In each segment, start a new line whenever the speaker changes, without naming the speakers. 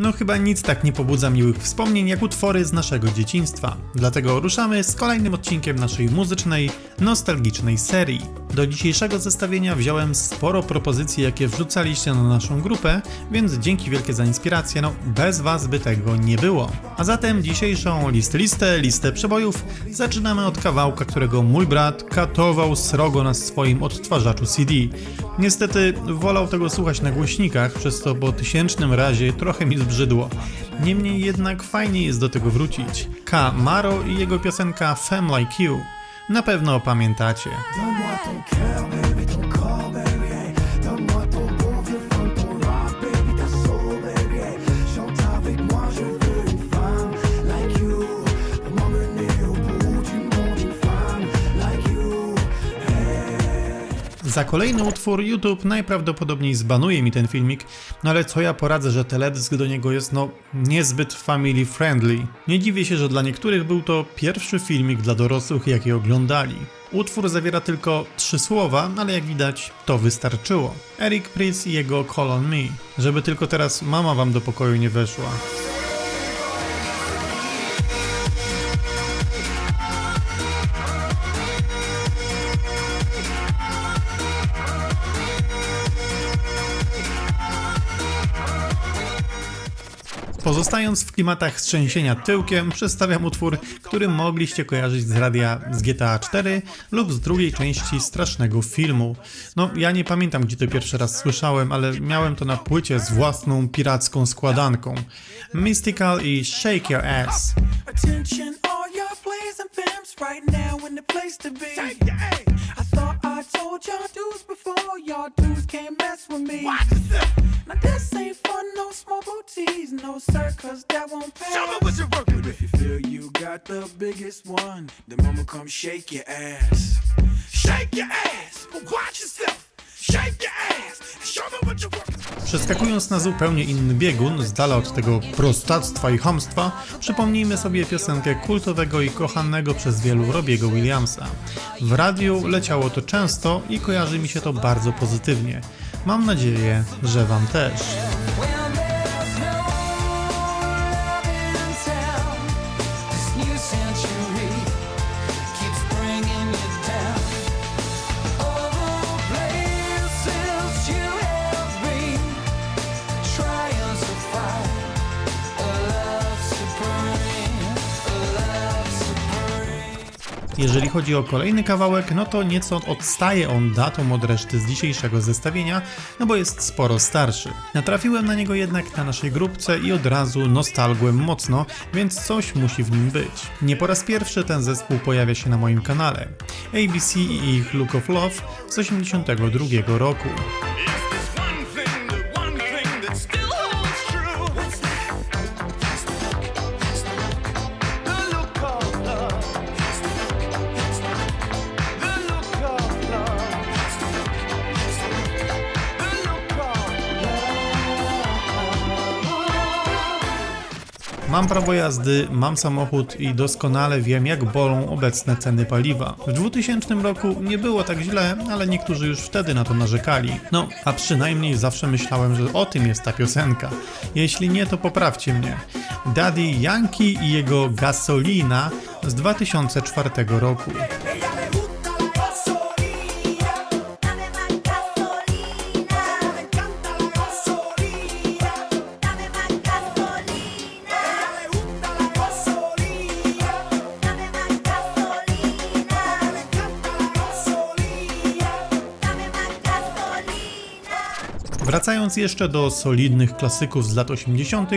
No chyba nic tak nie pobudza miłych wspomnień jak utwory z naszego dzieciństwa. Dlatego ruszamy z kolejnym odcinkiem naszej muzycznej, nostalgicznej serii. Do dzisiejszego zestawienia wziąłem sporo propozycji, jakie wrzucaliście na naszą grupę, więc dzięki wielkie za inspirację, no bez was by tego nie było. A zatem dzisiejszą list listę, listę przebojów zaczynamy od kawałka, którego mój brat katował srogo na swoim odtwarzaczu CD. Niestety wolał tego słuchać na głośnikach, przez to po tysięcznym razie trochę mi zbrzydło. Niemniej jednak fajnie jest do tego wrócić. K. Maro i jego piosenka Femme Like You. Na pewno pamiętacie. Za kolejny utwór YouTube najprawdopodobniej zbanuje mi ten filmik, no ale co ja poradzę, że teledysk do niego jest no niezbyt family friendly. Nie dziwię się, że dla niektórych był to pierwszy filmik dla dorosłych, jaki oglądali. Utwór zawiera tylko trzy słowa, ale jak widać to wystarczyło. Eric Pryce i jego Call on Me, żeby tylko teraz mama wam do pokoju nie weszła. Pozostając w klimatach trzęsienia tyłkiem, przedstawiam utwór, który mogliście kojarzyć z radia z GTA 4 lub z drugiej części strasznego filmu. No, ja nie pamiętam gdzie to pierwszy raz słyszałem, ale miałem to na płycie z własną piracką składanką. Mystical i Shake Your Ass.
Attention, no that won't pay.
Show me what you're working
But if you feel you got the biggest one, then mama come shake your ass.
Shake your ass, but watch yourself.
Przeskakując na zupełnie inny biegun, z dala od tego prostactwa i hamstwa, przypomnijmy sobie piosenkę kultowego i kochanego przez wielu Robiego Williamsa. W radiu leciało to często i kojarzy mi się to bardzo pozytywnie. Mam nadzieję, że Wam też.
Century
Jeżeli chodzi o kolejny kawałek, no to nieco odstaje on datą od reszty z dzisiejszego zestawienia, no bo jest sporo starszy. Natrafiłem na niego jednak na naszej grupce i od razu nostalgłem mocno, więc coś musi w nim być. Nie po raz pierwszy ten zespół pojawia się na moim kanale. ABC i ich Look of Love z 82 roku. Mam prawo jazdy, mam samochód i doskonale wiem, jak bolą obecne ceny paliwa. W 2000 roku nie było tak źle, ale niektórzy już wtedy na to narzekali. No, a przynajmniej zawsze myślałem, że o tym jest ta piosenka. Jeśli nie, to poprawcie mnie. Daddy Yankee i jego Gasolina z 2004 roku. Wracając jeszcze do solidnych klasyków z lat 80.,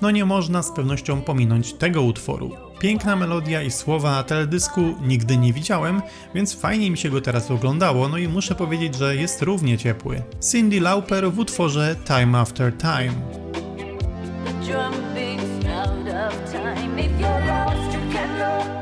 no nie można z pewnością pominąć tego utworu. Piękna melodia i słowa teledysku nigdy nie widziałem, więc fajnie mi się go teraz oglądało, no i muszę powiedzieć, że jest równie ciepły. Cindy Lauper w utworze Time After Time.
Time. If you're lost, you can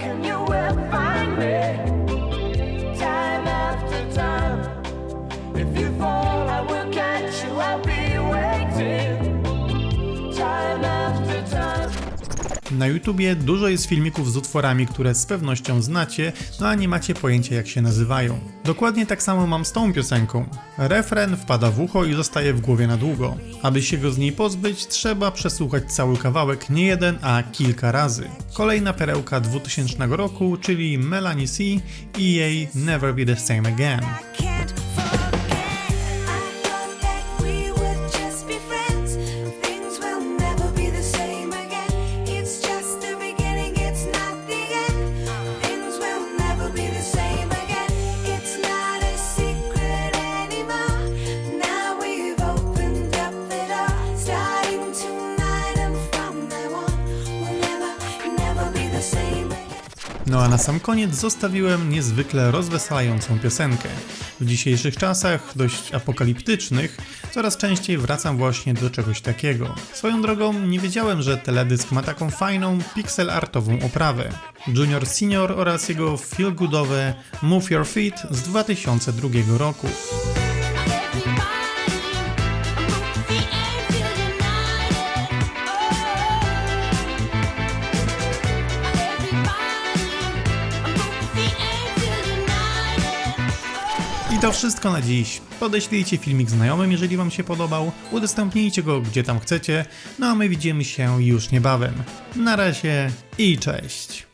Na YouTubie dużo jest filmików z utworami, które z pewnością znacie, no a nie macie pojęcia jak się nazywają. Dokładnie tak samo mam z tą piosenką. Refren wpada w ucho i zostaje w głowie na długo. Aby się go z niej pozbyć, trzeba przesłuchać cały kawałek nie jeden, a kilka razy. Kolejna perełka 2000 roku, czyli Melanie C i jej
Never Be The Same Again.
No a na sam koniec zostawiłem niezwykle rozweselającą piosenkę. W dzisiejszych czasach, dość apokaliptycznych, coraz częściej wracam właśnie do czegoś takiego. Swoją drogą nie wiedziałem, że teledysk ma taką fajną, pixel artową oprawę. Junior Senior oraz jego feelgoodowe Move Your Feet z 2002 roku. I to wszystko na dziś. Podeślijcie filmik znajomym, jeżeli Wam się podobał, udostępnijcie go gdzie tam chcecie, no a my widzimy się już niebawem. Na razie i cześć.